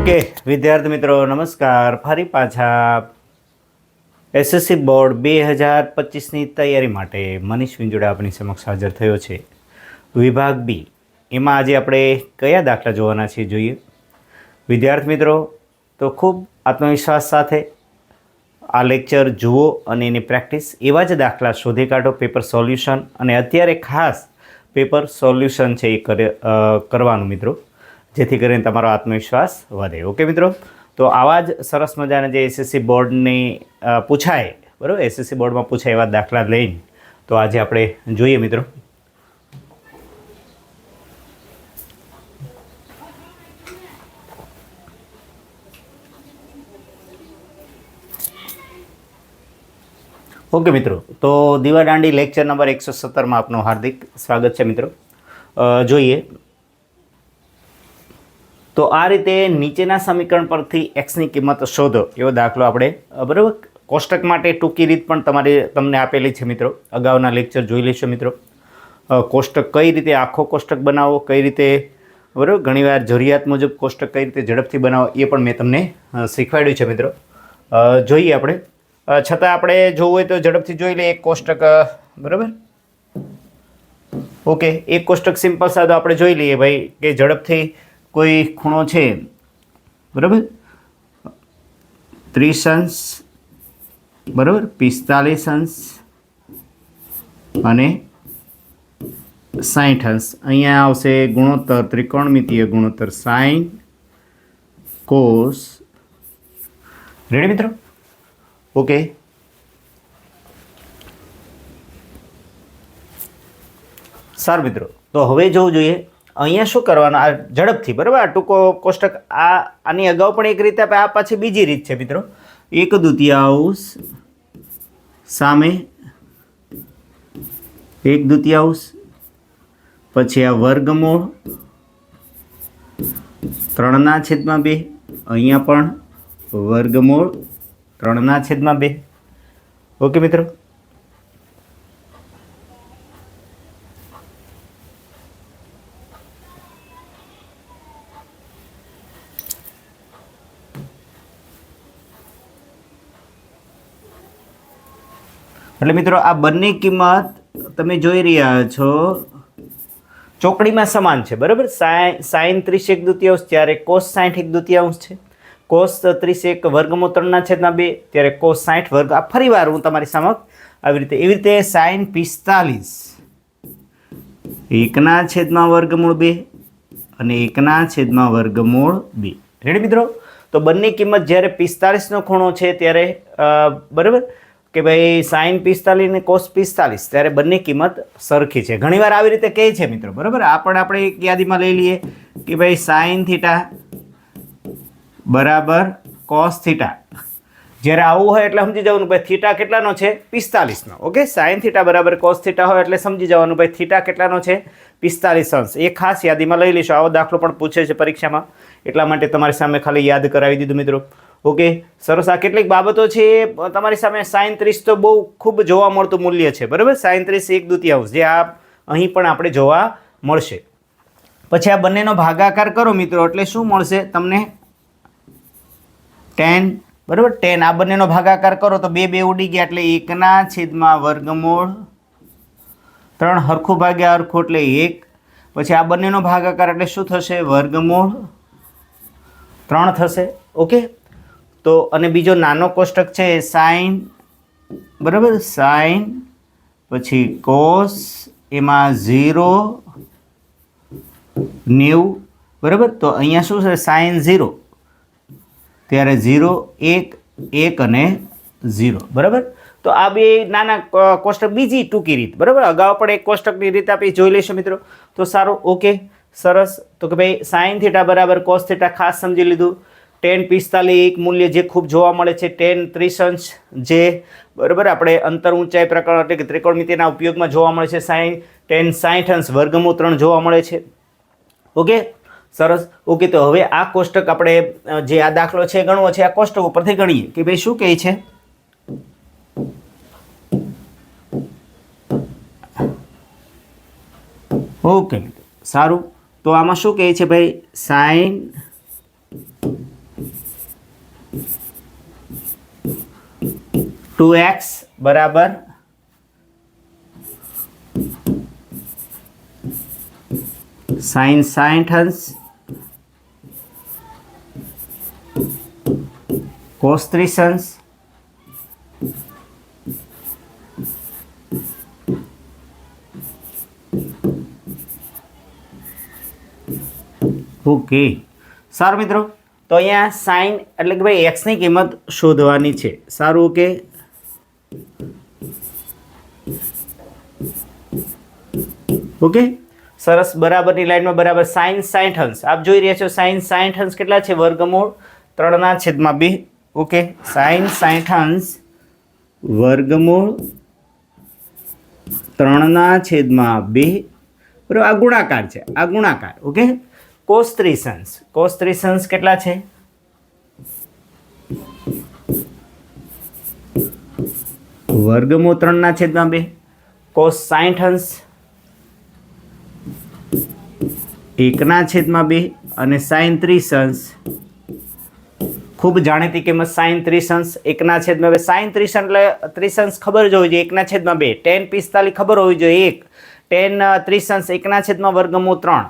Okay, વિદ્યાર્થી મિત્રો, નમસ્કાર. ફરી પાછા એસએસસી બોર્ડ બે હજાર પચીસની તૈયારી માટે મનીષ વિંજોડા આપણી સમક્ષ હાજર થયો છે. વિભાગ બી. એમાં આજે આપણે કયા દાખલા જોવાના છે જોઈએ? વિદ્યાર્થી મિત્રો, તો ખૂબ આત્મવિશ્વાસ સાથે આ લેક્ચર જુઓ અને એની પ્રેક્ટિસ એવા જ દાખલા શોધી કાઢો. પેપર સોલ્યુશન અને અત્યારે ખાસ પેપર સોલ્યુશન છે એ કરવાનું મિત્રો. જેથી કરીને તમારો આત્મવિશ્વાસ વધે. ઓકે મિત્રો? તો આવા જ સરસ મજાના જે એસએસસી બોર્ડની પૂછાય, બરાબર? એસએસસી બોર્ડમાં પૂછાય એવા દાખલા લઈને તો આજે આપણે જોઈએ, મિત્રો. ઓકે મિત્રો. તો દીવા દાંડી લેક્ચર નંબર એકસો સત્તરમાં આપનું હાર્દિક સ્વાગત છે, મિત્રો. જોઈએ. તો આ રીતે નીચેના સમીકરણ પરથી એક્સની કિંમત શોધો. એવો દાખલો આપણે બરાબર? કોષ્ટક માટે ટૂંકી રીત પણ તમારી તમને આપેલી છે મિત્રો. અગાઉના લેક્ચર જોઈ લેશો મિત્રો. કોષ્ટક કઈ રીતે આખો કોષ્ટક બનાવો, કઈ રીતે, બરાબર? ઘણીવાર જરૂરિયાત મુજબ કોષ્ટક કઈ રીતે ઝડપથી બનાવો, એ પણ મેં તમને શીખવાડ્યું છે મિત્રો. જોઈએ આપણે. છતાં આપણે જોવું હોય તો ઝડપથી જોઈ લઈએ. એક કોષ્ટક બરાબર? ઓકે, એક કોષ્ટક સિમ્પલ સાદો આપણે જોઈ લઈએ ભાઈ, કે ઝડપથી કોઈ ખૂણો છે? બરાબર? ત્રીસ અંશ બરાબર? પિસ્તાલીસ અંશ અને સાહીઠ અંશ અહીંયા આવશે ગુણોત્તર, ત્રિકોણમિતીય ગુણોત્તર સાઈન કોસ. રેડી મિત્રો? ઓકે સારું મિત્રો, તો હવે જોવું જોઈએ અહીંયા શું કરવાનું? આ ઝડપથી, બરાબર? આ ટૂંકો કોષ્ટક, આ, આની અગાઉ પણ એક રીતે આ પાછી બીજી રીત છે, મિત્રો. એક દુતિયાંશ સામે એક દુતિયાંશ પછી આ વર્ગમૂળ, ત્રણના છેદમાં બે, અહીંયા પણ વર્ગમૂળ, ત્રણના છેદમાં બે. ઓકે, મિત્રો? એટલે મિત્રો, આ બંને કિંમત તમે જોઈ રહ્યા છો, ચોકડીમાં સમાન છે, બરાબર? સાઈન ત્રીસ એક દ્વિતીયાંશ, ત્યારે કોસ સાઠ એક દુતિયાંશ છે. કોસ ત્રીસ એક વર્ગમૂળ ત્રણના છેદના બે, ત્યારે કોસ સાઠ વર્ગ, આ ફરી વાર હું તમારી સમક્ષ આવી રીતે, એવી રીતે સાઈન પિસ્તાલીસ. એકના છેદમાં વર્ગમૂળ બે અને એકના છેદમાં વર્ગમૂળ બે. રેડી મિત્રો? તો બંને કિંમત જ્યારે પિસ્તાલીસનો ખૂણો છે, ત્યારે બરાબર? કે ભાઈ સાઇન પિસ્તાલીસ ને કોસ પિસ્તાલીસ, ત્યારે બંને કિંમત સરખી છે. ઘણીવાર આવી રીતે કહે છે મિત્રો, બરાબર? આ પણ આપણે એક યાદીમાં લઈ લઈએ કે ભાઈ સાઇન થીટા બરાબર કોસ થીટા. જ્યારે આવું હોય એટલે સમજી જવાનું ભાઈ થીટા કેટલાનો છે? પિસ્તાલીસનો. ઓકે? સાઇન થીટા બરાબર કોસ થીટા હોય એટલે સમજી જવાનું ભાઈ થીટા કેટલાનો છે? પિસ્તાલીસ અંશ. એ ખાસ યાદીમાં લઈ લઈશું. આવો દાખલો પણ પૂછે છે પરીક્ષામાં. એટલા માટે તમારી સામે ખાલી યાદ કરાવી દીધું મિત્રો. ઓકે, સરસ. આ કેટલીક બાબતો છે, તમારી સામે ત્રીસ તો બહુ ખૂબ જોવા મળતું મૂલ્ય છે, બરાબર? સાઈન ત્રીસ એક દ્વિતીયાંશ, જે આ અહીં પણ આપણે જોવા મળશે. પછી આ બંનેનો ભાગાકાર કરો મિત્રો, એટલે શું મળશે તમને? ટેન, બરાબર? ટેન. આ બંનેનો ભાગાકાર કરો તો બે બે ઉડી ગયા એટલે એકના છેદમાં વર્ગમૂળ ત્રણ હરખું ભાગ્યા હરખું એટલે એક. પછી આ બંનેનો ભાગાકાર એટલે શું થશે? વર્ગમૂળ ત્રણ થશે. ઓકે? તો અને બીજો નાનો કોષ્ટક છે સાઈન, બરાબર? સાઈન, પછી કોસ, એમાં ઝીરો, નેવું, બરાબર? તો અહીંયા શું છે? Sine zero. ત્યારે ઝીરો, એક એક અને ઝીરો, બરાબર? તો આ બે નાના કોષ્ટક બીજી ટૂંકી રીત, બરાબર? અગાઉ પણ એક કોષ્ટકની રીત આપી, જોઈ લઈશું મિત્રો. તો સારું, ઓકે, સરસ. તો કે ભાઈ, સાઈન થીટા બરાબર, કોસ થીટા ખાસ સમજી લીધું. ટેન પિસ્તાલીસ મૂલ્ય જે ખૂબ જોવા મળે છે, ટેન ત્રીસ અંશ જે બરાબર આપણે અંતર ઊંચાઈ પ્રકરણ એટલે કે ત્રિકોણમિતિના ઉપયોગમાં જોવા મળે છે, સાઈન, ટેન સાઠ અંશ વર્ગમૂળ ત્રણ જોવા મળે છે. ઓકે? સરસ. ઓકે, તો હવે આ કોષ્ટક આપણે જે આ દાખલો છે ગણવો છે, આ કોષ્ટક ઉપરથી ગણીએ. કે ભાઈ શું કહે છે? ઓકે, સારું. તો આમાં શું કહે છે ભાઈ? સાઈન ટુ એક્સ બરાબર. સાઈન સાઠ અંશ. કોસ ત્રીસ અંશ. ઓકે. સારું મિત્રો, તો અહીંયા સાઈન એટલે કે ભાઈ એક્સની કિંમત શોધવાની છે. સારું, ઓકે. ઓકે સરસ, બરાબરની લાઈનમાં બરાબર સાઇન્સ સાઠ અંશ. આપ જોઈ રહ્યા છો સાઇન્સ સાઠ અંશ કેટલા છે? વર્ગમૂળ ત્રણના છેદમાં બે. ઓકે સાઈન સાઠ અંશ વર્ગમૂળ ત્રણના છેદમાં બે. બરાબર, આ ગુણાકાર છે. આ ગુણાકાર ઓકે કોસ ત્રિસંશ કોસ ત્રિસંશ કેટલા છે? વર્ગમૂળ ત્રણના છેદમાં બે. કોસ સાઠ અંશ એકના છેદમાં બે અને સાઈન ત્રીસ અંશ ખૂબ જાણીતી કિંમત ત્રીસ અંશ એકના છેદમાં બે. સાઈન ત્રીસ એટલે ત્રીસ અંશ ખબર જ હોવી જોઈએ, એકના છેદમાં બે. ટેન પિસ્તાલીસ ખબર હોવી જોઈએ, એક. ટેન ત્રીસ અંશ એકના છેદમાં વર્ગમૂળ ત્રણ.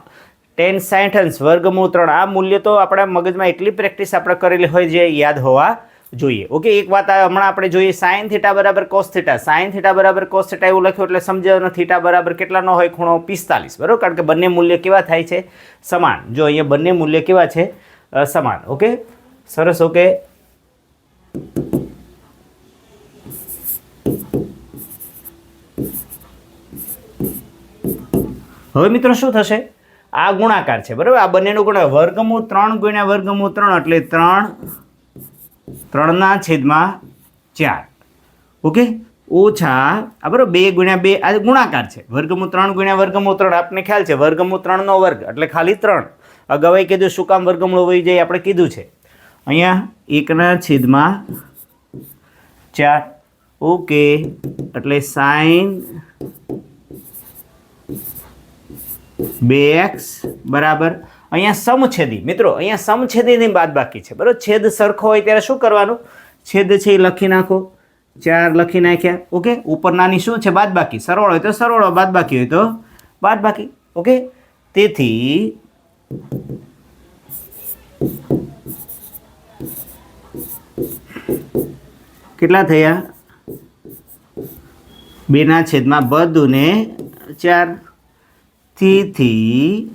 ટેન સાઠ અંશ વર્ગમૂળ ત્રણ. આ મૂલ્ય તો આપણા મગજમાં એટલી પ્રેક્ટિસ આપણે કરેલી હોય જે યાદ હોવા જોઈએ. ઓકે એક વાત હમણાં આપણે જોઈએ સાઇન થીટા બરાબર કોસ થીટા. સાઇન થીટા બરાબર કોસ થીટા એવું લખ્યું એટલે સમજાવ્યો થીટા બરાબર કેટલાનો હોય? ખૂણો પિસ્તાલીસ. બરાબર? કારણ કે બંને મૂલ્ય કેવા થાય છે? સમાન. જો અહીંયા બંને મૂલ્ય કેવા છે? સમાન. ઓકે સરસ ઓકે હવે મિત્રો શું થશે? આ ગુણાકાર છે. બરાબર? આ બંનેનો ગુણાકાર. વર્ગમૂળ ત્રણ ગુણ્યા વર્ગમૂળ ત્રણ એટલે ત્રણ ત્રણના છેદમાં ચાર. ઓકે? ઓછા, આ બરાબર, બે ગુણ્યા બે, આ ગુણાકાર છે. વર્ગમૂળ ત્રણ ગુણ્યા વર્ગમૂળ ત્રણ, આપને ખ્યાલ છે, વર્ગમૂળ ત્રણનો વર્ગ, એટલે ખાલી ત્રણ. અગાઉ કીધું શું કામ વર્ગમૂળ હોવી જોઈએ આપણે કીધું છે. અહીંયા એકના છેદમાં ચાર. ઓકે, એટલે સાઈન બે એક્સ બરાબર. અહીંયા સમછેદી, મિત્રો, અહીંયા સમછેદીની બાદ બાકી છે. બરાબર? છેદ સરખો હોય ત્યારે શું કરવાનું? છેદ છે એ લખી નાખો. ચાર લખી નાખ્યા. ઓકે? ઉપર નાની શું છે? બાદ બાકી. સરવાળો હોય તો સરવાળો, બાદ બાકી હોય તો બાદ બાકી. ઓકે? તેથી કેટલા થયા? બેના છેદમાં બધું ને ચાર. તેથી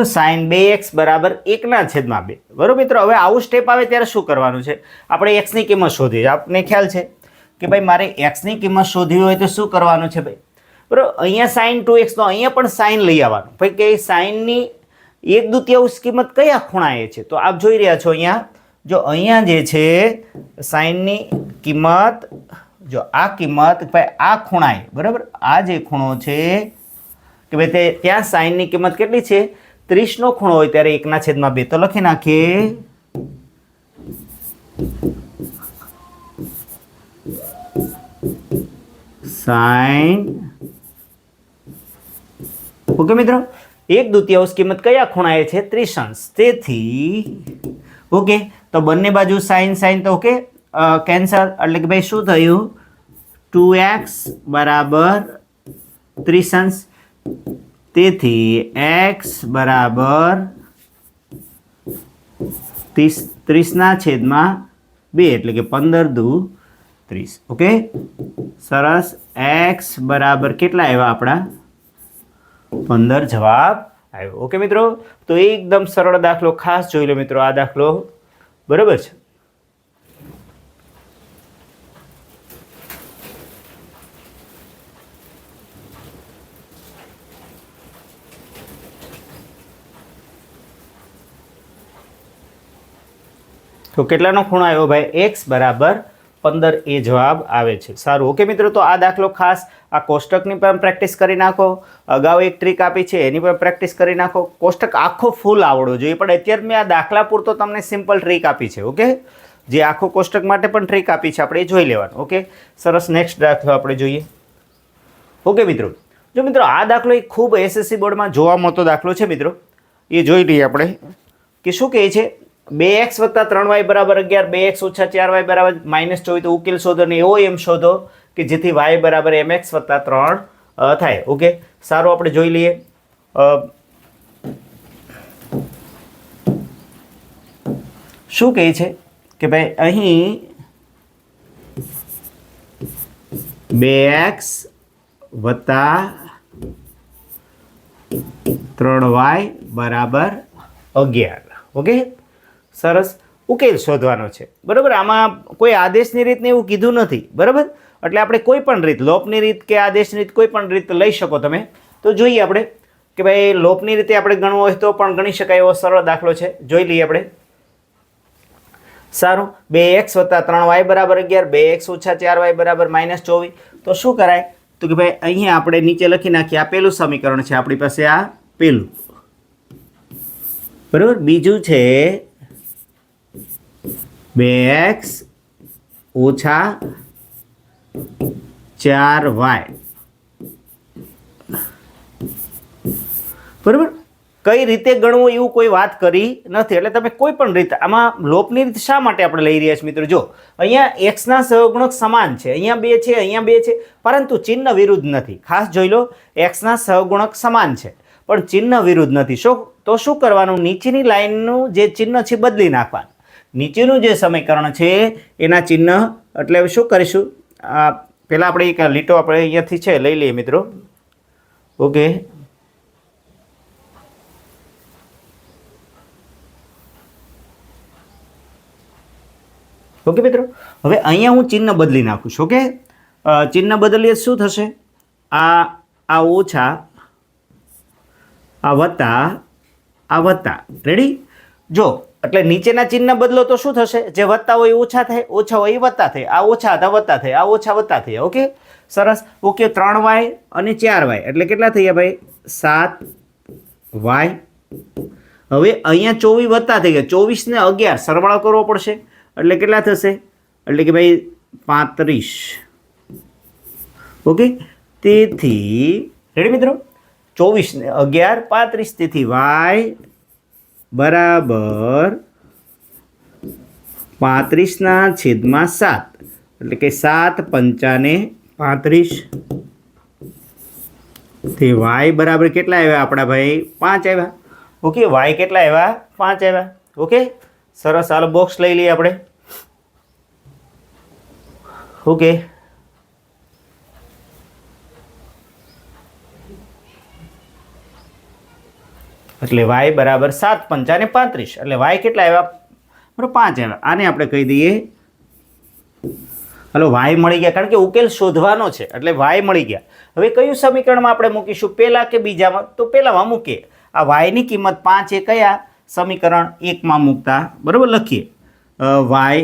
સાઈન બે એક્સ બરાબર એકના છેદમાં બે. બરોબર મિત્રો, હવે આવું સ્ટેપ આવે ત્યારે શું કરવાનું છે? આપણે એક્સની કિંમત શોધી આપને ખ્યાલ છે કે ભાઈ મારે એક્સની કિંમત શોધવી હોય તો શું કરવાનું છે ભાઈ? બરાબર, અહીંયા સાઈન ટુ એક્સનો અહીંયા પણ સાઈન લઈ આવવાનું. ભાઈ કે સાઈનની એક દ્વિતીયાંશ કિંમત કયા ખૂણાએ છે? તો આપ જોઈ રહ્યા છો અહીંયા, જો અહીંયા જે છે, સાઈનની કિંમત, જો આ કિંમત ભાઈ આ ખૂણાએ, બરાબર? આ જે ખૂણો છે, કે ભાઈ તે ત્યાં સાઈનની કિંમત કેટલી છે? ત્રીસનો ખૂણો હોય ત્યારે એકના છેદમાં બે. તો લખી નાખીએ. સાઈન. ઓકે મિત્રો, એક દ્વિતીયાંશ કિંમત કયા ખૂણાએ છે? ત્રીસ અંશ તેથી, ઓકે, તો બંને બાજુ સાઈન સાઈન, તો ઓકે કેન્સર એટલે કે ભાઈ શું થયું? ટુ એક્સ બરાબર ત્રિશંશ તેથી એક્સ બરાબર ત્રીસ, ત્રીસના છેદમાં બે, એટલે કે પંદર દુ ત્રીસ. ઓકે? સરસ. એક્સ બરાબર કેટલા આવ્યા આપણા? પંદર જવાબ આવ્યો. ઓકે મિત્રો? તો એકદમ સરળ દાખલો ખાસ જોઈ લો મિત્રો આ દાખલો. બરાબર છે? તો કેટલાનો ખૂણો આવ્યો ભાઈ? એક્સ બરાબર પંદર એ જવાબ આવે છે. સારું. ઓકે મિત્રો, તો આ દાખલો ખાસ આ કોષ્ટકની પણ પ્રેક્ટિસ કરી નાખો. અગાઉ એક ટ્રીક આપી છે, એની પણ પ્રેક્ટિસ કરી નાખો. કોષ્ટક આખો ફૂલ આવડવો જોઈએ, પણ અત્યારે મેં આ દાખલા પૂરતો તમને સિમ્પલ ટ્રીક આપી છે, ઓકે? જે આખો કોષ્ટક માટે પણ ટ્રીક આપી છે, આપણે એ જોઈ લેવાનું, ઓકે? સરસ નેક્સ્ટ દાખલો આપણે જોઈએ. ઓકે મિત્રો, જો મિત્રો, આ દાખલો એક ખૂબ એસએસસી બોર્ડમાં જોવા મળતો દાખલો છે, મિત્રો. એ જોઈ લઈએ આપણે. કે શું કહે છે? બે એક્સ વત્તા ત્રણ વાય બરાબર અગિયાર, બે એક્સ ઓછા ચાર વાય બરાબર માઇનસ ચોવીસ ઉકેલ શોધો ને એવો એમ શોધો કે જેથી વાય બરાબર એમ એક્સ વત્તા ત્રણ થાય. ઓકે? સારું, આપણે જોઈ લઈએ. શું કહે છે? કે ભાઈ, અહીં બે એક્સ વત્તા ત્રણ વાય બરાબર અગિયાર. ઓકે? સરસ ઉકેલ શોધવાનો છે. બરાબર? આમાં કોઈ આદેશની રીતને એવું કીધું નથી. બરાબર? એટલે આપણે કોઈ પણ રીત, લોપની રીત કે આદેશની રીત, કોઈ પણ રીત લઈ શકો તમે. તો જોઈએ આપણે કે ભાઈ લોપની રીતે આપણે ગણવું હોય તો પણ ગણી શકાય એવો સરળ દાખલો છે. જોઈ લઈએ આપણે. સારું. બે એક્સ વત્તા ત્રણ વાય બરાબર અગિયાર, બે એક્સ ઓછા ચાર વાય બરાબર માઇનસ ચોવીસ. તો શું કરાય? તો કે ભાઈ અહીંયા આપણે નીચે લખી નાખીએ, આ પેલું સમીકરણ છે આપણી પાસે આ પેલું. બરાબર? બીજું છે બે એક્સ ઓછા ચાર વાય. બરાબર? કઈ રીતે ગણવું એવું કોઈ વાત કરી નથી. એટલે તમે કોઈ પણ રીતે, આમાં લોપની રીત શા માટે આપણે લઈ રહ્યા છીએ મિત્રો? જો, અહીંયા એક્સના સહગુણક સમાન છે. અહીંયા બે છે, અહીંયા બે છે. પરંતુ ચિહ્ન વિરુદ્ધ નથી. ખાસ જોઈ લો એક્સના સહગુણક સમાન છે. પણ ચિહ્ન વિરુદ્ધ નથી. શું? તો શું કરવાનું? નીચેની લાઈનનું જે ચિહ્ન છે બદલી નાખવાનું. નીચેનું જે સમીકરણ છે, એના ચિહ્ન, એટલે શું કરીશું? આ પહેલાં આપણે એક લીટો આપણે અહીંયાથી છે, લઈ લઈએ મિત્રો. ઓકે. ઓકે મિત્રો? હવે અહીંયા હું ચિહ્ન બદલી નાખું છું, ઓકે? ચિહ્ન બદલીએ શું થશે? આ આ ઓછા, આ વત્તા આ વત્તા. રેડી જો એટલે નીચેના ચિહ્ન બદલો તો શું થશે? જે વત્તા હોય એ ઓછા થાય, ઓછા હોય એ વત્તા થાય. આ ઓછા હતા વત્તા થાય. આ ઓછા વત્તા થયા. ઓકે? સરસ. ઓકે, ત્રણ વાય અને ચાર વાય. એટલે કેટલા થયા ભાઈ? સાત વાય. હવે અહીંયા ચોવીસ વત્તા થઈ ગયા. ચોવીસ ને અગિયાર. સરવાળો કરવો પડશે. એટલે કેટલા થશે? એટલે કે ભાઈ પાંત્રીસ. ઓકે? તેથી રેડી મિત્રો? ચોવીસ ને અગિયાર, પાંત્રીસ. તેથી વાય બરાબર પાંત્રીસના છેદમાં સાત. એટલે કે સાત પંચાને પાંત્રીસ. તે વાય બરાબર કેટલા આવ્યા આપણા ભાઈ? પાંચ આવ્યા. ઓકે વાય કેટલા આવ્યા? પાંચ આવ્યા. ઓકે સરસ. હાલો બોક્સ લઈ લઈએ આપણે. ઓકે એટલે વાય બરાબર સાત પંચાને પાંત્રીસ. એટલે વાય કેટલા આવ્યા? બરાબર પાંચ આવ્યા. આને આપણે કહી દઈએ. હલો વાય મળી ગયા. કારણ કે ઉકેલ શોધવાનો છે. એટલે વાય મળી ગયા. હવે કયું સમીકરણમાં આપણે મૂકીશું? પહેલાં કે બીજામાં? તો પહેલાંમાં મૂકીએ. આ વાયની કિંમત પાંચ એ કયા? સમીકરણ એકમાં મૂકતા. બરાબર લખીએ. વાય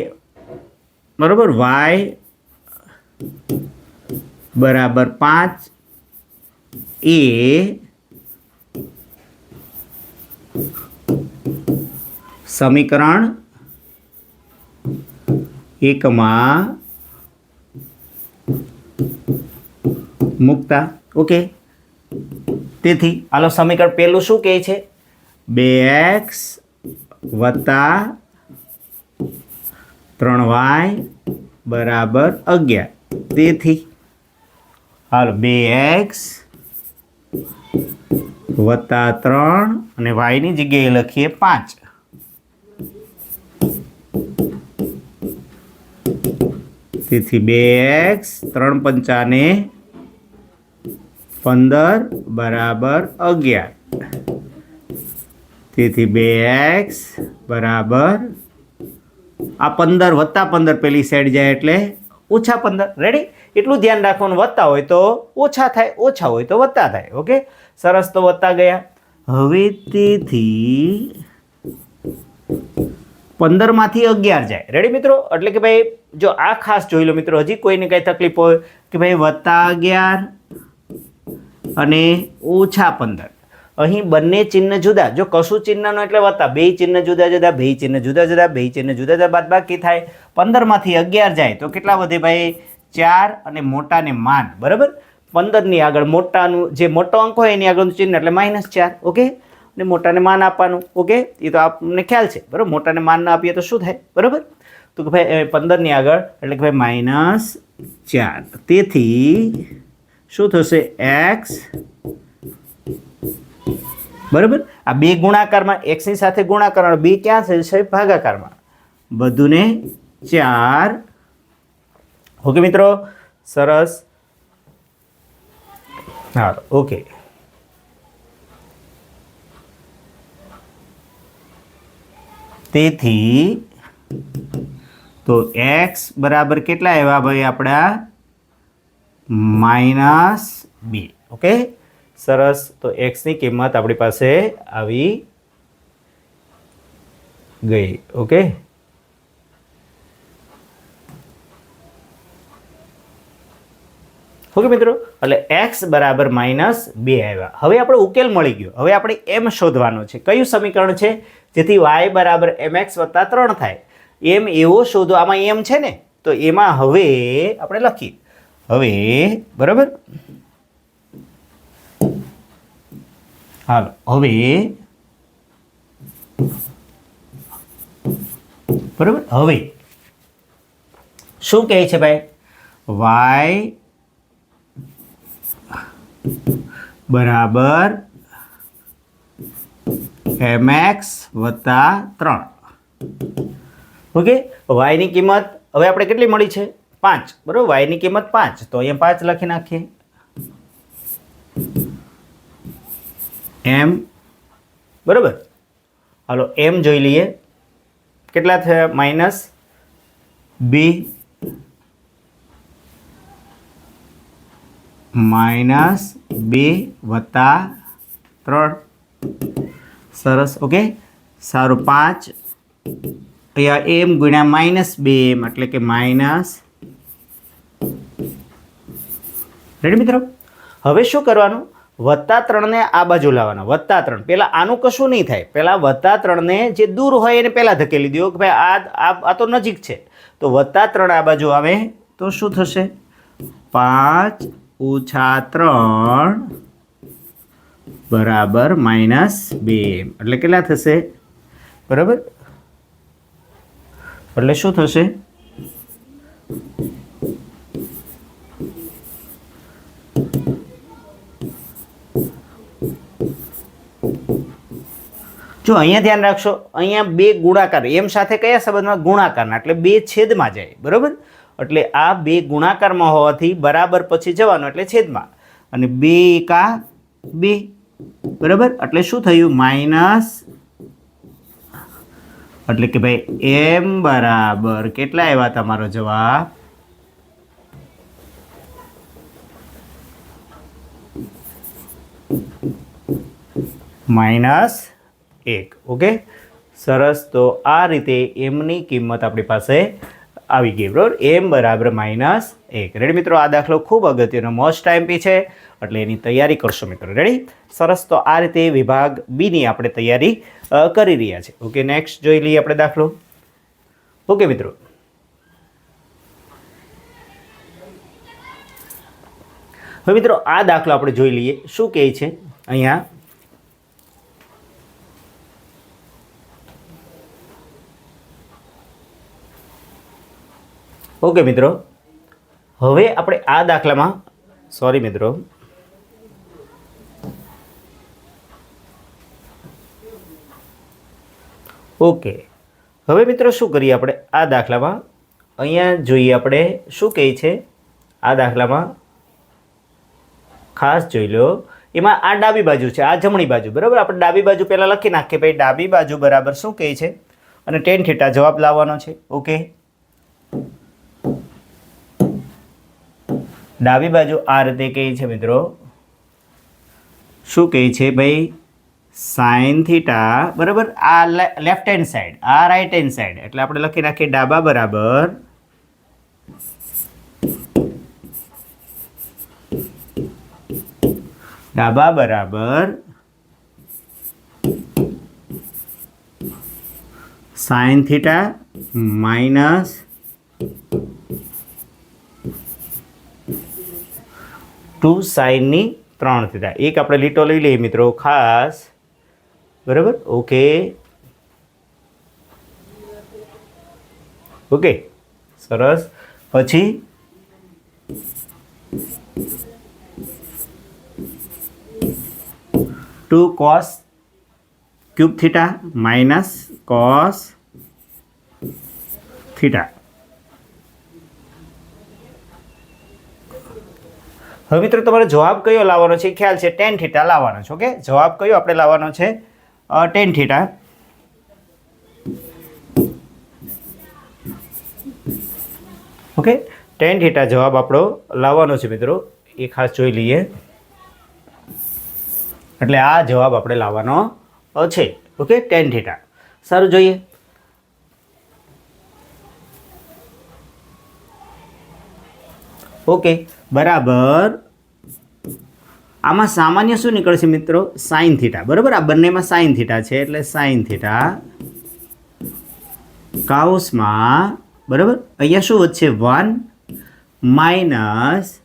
બરાબર વાય બરાબર પાંચ એ સમીકરણ એકમાં મૂકતા. ઓકે. તેથી હાલો સમીકરણ પહેલું શું કહે છે? બે એક્સ વત્તા ત્રણ વાય બરાબર અગિયાર. તેથી હાલો, બે એક્સ વત્તા ત્રણ અને વાયની જગ્યાએ લખીએ પાંચ. તેથી બે એક્સ ત્રણ પંચાને પંદર બરાબર અગિયાર. તેથી બે એક્સ બરાબર આ પંદર વત્તા પંદર પેલી સાઈડ જાય એટલે ઓછા પંદર. રેડી એટલું ધ્યાન રાખવાનું. વત્તા હોય તો ઓછા થાય, ઓછા હોય તો વત્તા થાય. ઓકે સરસ તો વધતા ગયા. હવે તેથી પંદરમાંથી અગિયાર જાય. રેડી મિત્રો? એટલે કે ભાઈ, જો આ ખાસ જોઈ લો મિત્રો, હજી કોઈને કાંઈ તકલીફ હોય કે ભાઈ વત્તા અગિયાર અને ઓછા પંદર. અહીં બંને ચિહ્ન જુદા. જો કશું ચિહ્નનો એટલે વત્તા. બે ચિહ્ન જુદા જુદા, બે ચિહ્ન જુદા જુદા, બે ચિહ્ન જુદા જુદા. બાદ બાકી થાય પંદરમાંથી અગિયાર જાય તો કેટલા વધે ભાઈ? ચાર અને મોટાને માન. બરાબર? પંદરની આગળ મોટાનું, જે મોટો અંક હોય એની આગળનું ચિહ્ન એટલે માઇનસ ચાર ઓકે ને મોટાને માન આપવાનું ઓકે એ તો આપણને ખ્યાલ છે, બરાબર? મોટાને માન ના આપીએ તો શું થાય, બરાબર? તો કે ભાઈ પંદરની આગળ એટલે કે ભાઈ માઇનસ ચાર. તેથી શું થશે? એક્સ બરાબર? આ બે ગુણાકારમાં એક્સની સાથે ગુણાકાર બે ક્યાં થશે? ભાગાકારમાં. બધુંને ચાર. ઓકે મિત્રો, સરસ. હા, ઓકે. તેથી, તો એક્સ બરાબર કેટલા આવ્યા ભાઈ આપણા માઇનસ બી, ઓકે? સરસ, તો એક્સની કિંમત આપણી પાસે આવી ગઈ, ઓકે? ઓકે મિત્રો? એટલે એક્સ બરાબર માઇનસ બે આવ્યા. હવે આપણે ઉકેલ મળી ગયો. હવે આપણે એમ શોધવાનો છે. કયું સમીકરણ છે? જેથી વાય બરાબર એમ એક્સ વત્તા ત્રણ થાય. એમ એવો શોધો. આમાં એમ છે ને? તો એમાં હવે આપણે લખીએ. હવે બરાબર? હાલો. હવે બરાબર? હવે શું કહે છે ભાઈ? વાય બરાબર. એમ એક્સ વત્તા ત્રણ. ઓકે? વાયની કિંમત હવે આપણે કેટલી મળી છે? પાંચ. બરાબર? વાયની કિંમત પાંચ. તો અહીંયા પાંચ લખી નાખીએ. એમ. બરાબર? હાલો, એમ જોઈ લઈએ. કેટલા થયા? માઇનસ બી. માઇનસ બે વત્તા ત્રણ. સરસ, ઓકે? સારું, પાંચ. અહીંયા એમ ગુણ્યા માઇનસ બે એમ, એટલે કે માઇનસ રેડી મિત્રો? હવે શું કરવાનું? વત્તા ત્રણને આ બાજુ લાવવાના. વત્તા ત્રણ. પહેલાં આનું કશું નહીં થાય. પહેલાં વત્તા ત્રણને જે દૂર હોય એને પહેલાં ધકેલી દો. કે ભાઈ આ આ તો નજીક છે. તો વત્તા ત્રણ આ બાજુ આવે તો શું થશે? પાંચ ઓછા ત્રણ બરાબર માઇનસ બે. એટલે કેટલા થશે? બરાબર? એટલે શું થશે? જો અહીંયા ધ્યાન રાખશો, અહીંયા બે ગુણાકાર, એમ સાથે કયા સંબંધમાં ગુણાકારના? એટલે બે છેદમાં જાય, બરાબર? એટલે આ બે ગુણાકારમાં હોવાથી બરાબર પછી જવાનું, એટલે છેદમાં. અને બે એકા બે, બરાબર? એટલે શું થયું? માઇનસ, એટલે કે ભાઈ એમ બરાબર. કેટલા આવ્યા તમારો જવાબ? માઇનસ એક, ઓકે? સરસ. તો આ રીતે એમની કિંમત આપણી પાસે આવી ગઈ બરાબર? એમ બરાબર માઇનસ એક. રેડી મિત્રો, આ દાખલો ખૂબ અગત્યનો મોસ્ટ ટાઈમ પી છે, એટલે એની તૈયારી કરશો મિત્રો. રેડી સરસ, તો આ રીતે વિભાગ બીની આપણે તૈયારી કરી રહ્યા છે. ઓકે નેક્સ્ટ જોઈ લઈએ આપણે દાખલો. ઓકે મિત્રો. હવે મિત્રો, આ દાખલો આપણે જોઈ લઈએ. શું કહે છે? અહીંયા ઓકે મિત્રો, હવે આપણે આ દાખલામાં સોરી મિત્રો, ઓકે, હવે મિત્રો શું કરીએ આપણે? આ દાખલામાં, અહીંયા જોઈએ આપણે શું કહે છે? આ દાખલામાં, ખાસ જોઈ લો, એમાં આ ડાબી બાજુ છે, આ જમણી બાજુ, બરાબર? આપણે ડાબી બાજુ પહેલાં લખી નાખીએ ભાઈ ડાબી બાજુ બરાબર શું કહે છે? અને ટેન થીટા જવાબ લાવવાનો છે, ઓકે? ડાબી બાજુ આ રીતે કહે છે મિત્રો. શું કહે છે ભાઈ? સાઇન થીટા, બરાબર? આ લેફ્ટ હેન્ડ સાઈડ આ રાઈટ હેન્ડ સાઈડ એટલે આપણે લખી નાખીએ ડાબા બરાબર. ડાબા બરાબર. સાઇન થીટા માઇનસ ટુ સાઇનની ત્રણ થીટા એક આપણે લીટો લઈ લઈએ મિત્રો, ખાસ. બરાબર? ઓકે. ઓકે. સરસ. પછી? Two cos cube theta minus cos theta. હવે મિત્રો, તમારે જવાબ કયો લાવવાનો છે? ખ્યાલ છે ટેન થીટા લાવવાનો છે, ઓકે? જવાબ કયો આપણે લાવવાનો છે? Tan theta. Okay? Tan theta જવાબ આપણો લાવવાનો છે મિત્રો. એ ખાસ જોઈ લઈએ. એટલે આ જવાબ આપણે લાવવાનો છે, ઓકે? Tan theta. સારું, જોઈએ. ઓકે. બરાબર. આમાં સામાન્ય શું નીકળશે મિત્રો? Sine theta. બરાબર? આ બંનેમાં સાઇન થીટા છે એટલે સાઇન થીટા કાઉસમાં, બરાબર? અહીંયા શું વધશે? One minus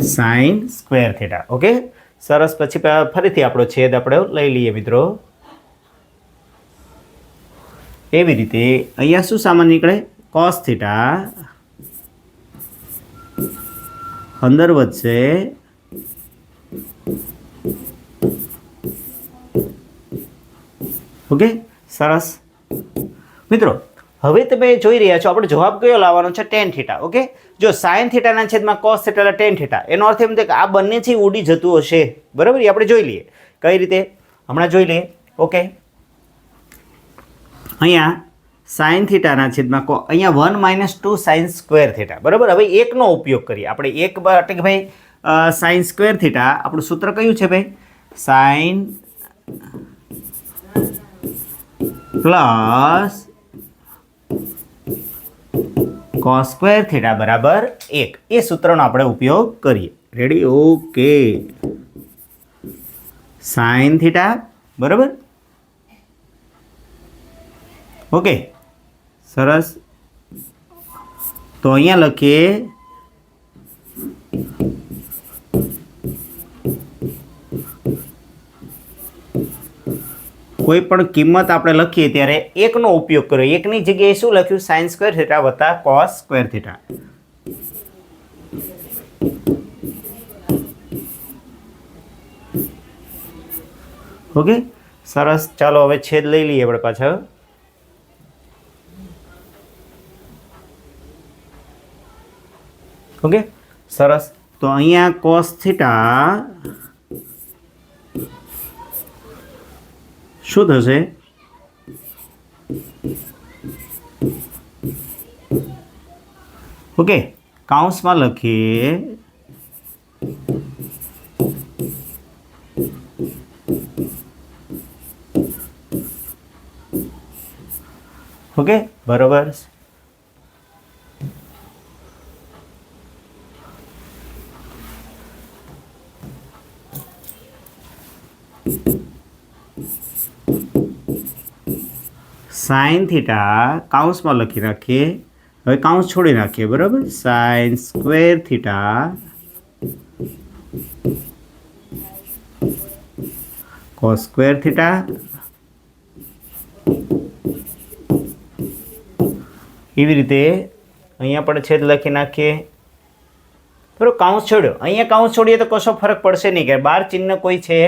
sine square theta. Okay? સરસ. પછી ફરીથી આપણો છેદ આપણે લઈ લઈએ મિત્રો. એવી રીતે અહીંયા શું સામાન્ય નીકળે? કોસ થીટા અંદર વધશે. ઓકે? સરસ. મિત્રો, હવે તમે જોઈ રહ્યા છો, આપણે જવાબ કયો લાવવાનો છે? Tan theta okay? જો સાઇન થીટાના છેદમાં કોસ થીટા એટલે ટેન થીટા એનો અર્થ એમ થાય કે આ બંનેથી ઉડી જતું હશે. બરાબર? એ આપણે જોઈ લઈએ. કઈ રીતે? હમણાં જોઈ લઈએ. ઓકે? અહીંયા સાઇન થીટાના છેદમાં કો અહીંયા one minus two sine square theta બરાબર? હવે એકનો ઉપયોગ કરીએ. આપણે એક માટે કે ભાઈ સાઇન સ્ક્વેર થીટા આપણું સૂત્ર કયું છે ભાઈ? Sine plus cos square theta બરાબર એક. એ સૂત્રનો આપણે ઉપયોગ કરીએ. રેડી ઓકે સાઇન થીટા બરાબર? ઓકે. સરસ. તો અહીંયા લખીએ. કોઈ પણ કિંમત આપણે લખીએ ત્યારે એકનો ઉપયોગ કર્યો એકની જગ્યાએ શું લખ્યું? સાઇન સ્ક્વેર થીટા વત્તા કોસ સ્ક્વેર થીટા. ઓકે. સરસ. ચાલો હવે છેદ લઈ લઈએ આપણે પાછળ ઓકે? સરસ. તો અહીંયા કોસ થીટા શું થશે? ઓકે કાઉન્સમાં લખીએ. ઓકે બરોબર. સાઇન થીટા કાઉન્સમાં લખી રાખીએ. હવે કાઉન્સ છોડી નાખીએ, બરાબર? Sine square theta cos square theta એવી રીતે અહીંયા પણ છેદ લખી નાખીએ. બરાબર કાઉન્સ છોડ્યો. અહીંયા કાઉન્સ છોડીએ તો કશો ફરક પડશે નહીં, કે બાર ચિહ્ન કોઈ છે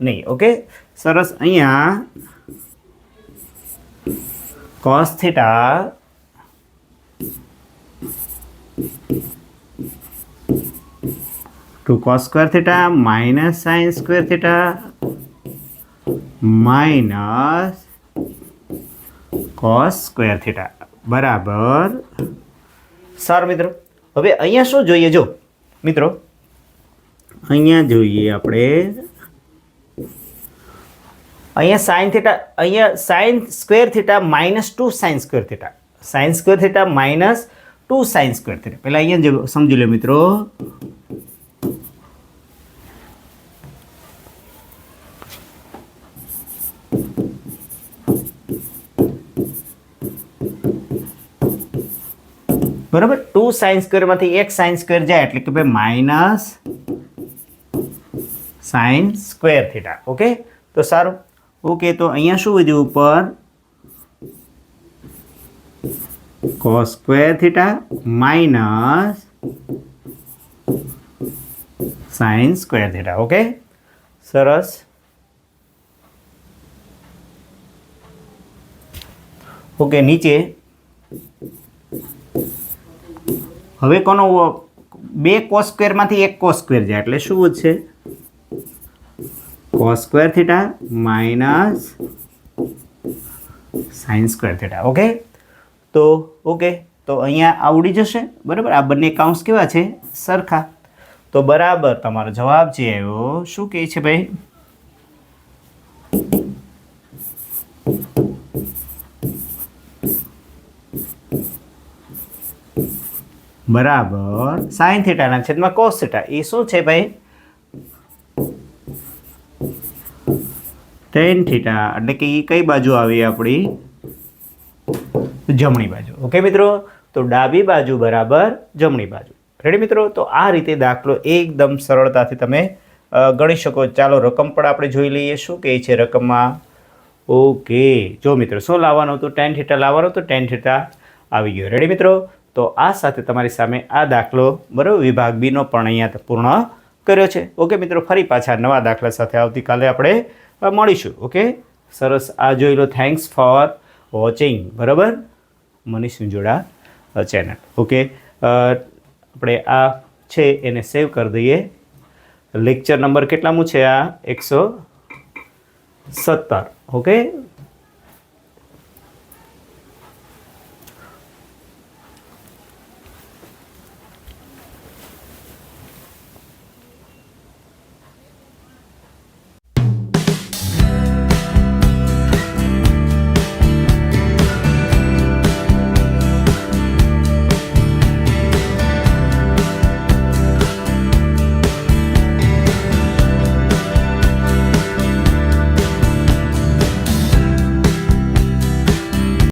નહીં, ઓકે? સરસ, અહીંયા cos theta to cos square theta minus sin square theta minus cos square theta બરાબર સારું મિત્રો હવે અહીંયા શું જોઈએ જો મિત્રો અહીંયા જોઈએ આપણે અહીંયા સાઇન થીટા અહીંયા sine square theta minus two sine square theta sine square theta minus two sine square theta પહેલાં અહીંયા સમજી લો મિત્રો બરાબર ટુ સાઇન સ્ક્વેરમાંથી એક સાઇન સ્ક્વેર જાય એટલે કે ભાઈ minus sine square theta okay તો સારું ઓકે, તો અહીંયા શું વધ્યું ઉપર? Cos square theta minus sine square theta okay? સરસ. ઓકે, નીચે. હવે કોનો બે કોસ સ્ક્વેરમાંથી એક કોસ સ્ક્વેર જાય, એટલે શું વધશે? Cos square theta minus sine square theta okay તો ઓકે તો અહીંયા આવડી જશે, બરાબર? આ બંને કાઉન્સ કેવા છે? સરખા. તો બરાબર, તમારો જવાબ જે આવ્યો, શું કહે છે ભાઈ? બરાબર સાઇન થેટાના છેદમાં કોસ થેટા એ શું છે ભાઈ? ટેન થીટા એટલે કે એ કઈ બાજુ આવી આપણી? જમણી બાજુ. ઓકે મિત્રો? તો ડાબી બાજુ બરાબર જમણી બાજુ. રેડી મિત્રો? તો આ રીતે દાખલો એકદમ સરળતાથી તમે ગણી શકો. ચાલો રકમ પણ આપણે જોઈ લઈએ શું કહે છે રકમમાં? ઓકે. જો મિત્રો, શું લાવવાનું હતું? ટેન થીટા લાવવાનું હતું? ટેન થીટા આવી ગયો. રેડી મિત્રો? તો આ સાથે તમારી સામે આ દાખલો, બરાબર? વિભાગ બીનો પણ અહીંયા પૂર્ણ કર્યો છે. ઓકે મિત્રો, ફરી પાછા નવા દાખલા સાથે આવતીકાલે આપણે મળીશું ઓકે સરસ, આ જોઈ લો થેન્ક્સ ફોર વોચિંગ બરાબર? મનીષ મિંજોડા ચેનલ ઓકે આપણે આ છે, એને સેવ કરી દઈએ. લેક્ચર નંબર કેટલામું છે આ? એકસો સત્તર ઓકે